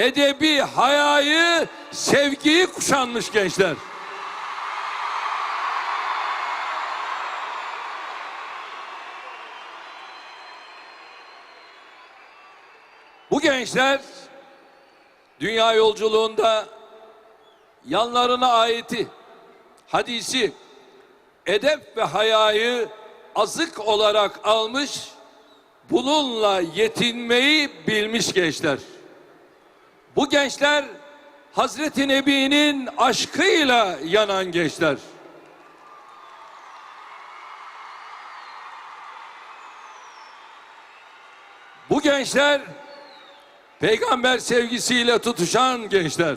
edebi hayayı, sevgiyi kuşanmış gençler. Bu gençler dünya yolculuğunda yanlarına ayeti, hadisi, edep ve hayayı azık olarak almış, bununla yetinmeyi bilmiş gençler. Bu gençler Hazreti Nebi'nin aşkıyla yanan gençler. Bu gençler peygamber sevgisiyle tutuşan gençler.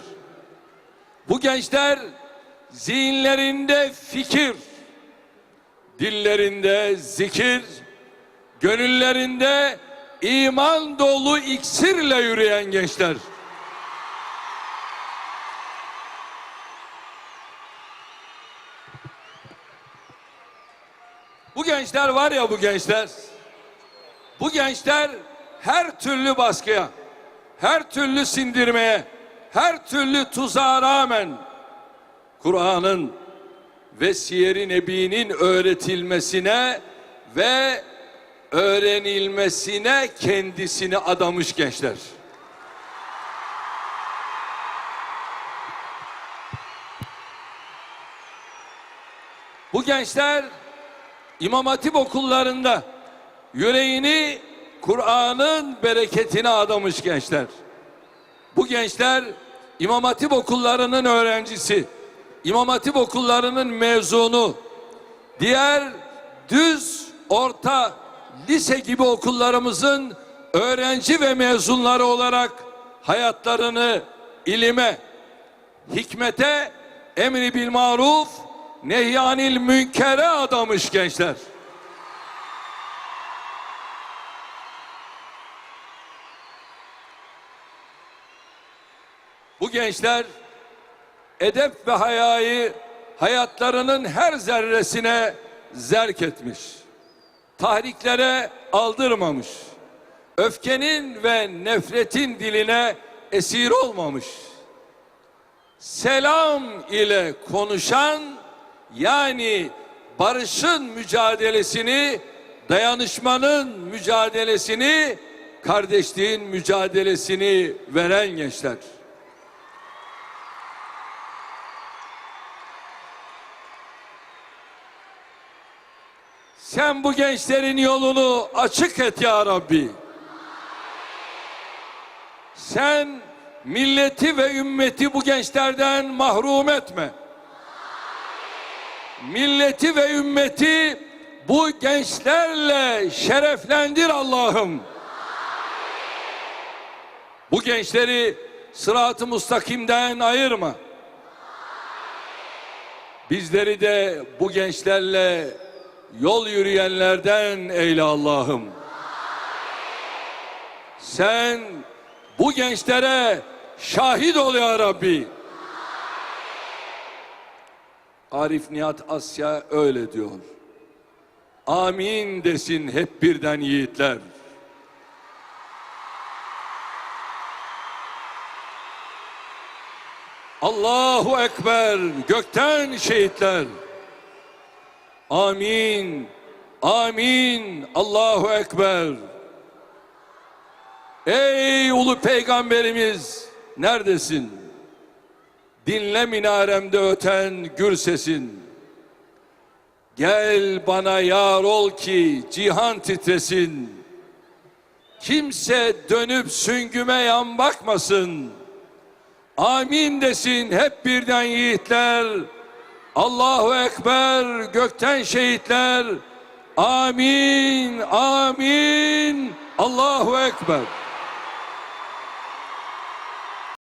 Bu gençler zihinlerinde fikir, dillerinde zikir, gönüllerinde iman dolu iksirle yürüyen gençler. Bu gençler var ya bu gençler. Bu gençler her türlü baskıya, her türlü sindirmeye, her türlü tuzağa rağmen Kur'an'ın ve Siyer-i Nebi'nin öğretilmesine ve öğrenilmesine kendisini adamış gençler. Bu gençler İmam Hatip okullarında yüreğini Kur'an'ın bereketine adamış gençler. Bu gençler İmam Hatip okullarının öğrencisi, İmam Hatip okullarının mezunu, diğer düz, orta, lise gibi okullarımızın öğrenci ve mezunları olarak hayatlarını ilime, hikmete, emri bil maruf, nehyanil münkere adamış gençler. Bu gençler edep ve hayayı hayatlarının her zerresine zerk etmiş. Tahriklere aldırmamış. Öfkenin ve nefretin diline esir olmamış. Selam ile konuşan yani barışın mücadelesini, dayanışmanın mücadelesini, kardeşliğin mücadelesini veren gençler. Sen bu gençlerin yolunu açık et ya Rabbi. Sen milleti ve ümmeti bu gençlerden mahrum etme. Milleti ve ümmeti bu gençlerle şereflendir Allah'ım. Bu gençleri sırat-ı mustakimden ayırma. Bizleri de bu gençlerle yol yürüyenlerden eyle Allah'ım. Sen bu gençlere şahit ol ya Rabbi. Arif Nihat Asya öyle diyor. Amin desin hep birden yiğitler. Allahu Ekber gökten şehitler. Amin. Amin. Allahu Ekber. Ey ulu peygamberimiz neredesin? Dinle minaremde öten gür sesin. Gel bana yar ol ki cihan titresin. Kimse dönüp süngüme yan bakmasın. Amin desin hep birden yiğitler. Allahu Ekber gökten şehitler. Amin, amin. Allahu Ekber.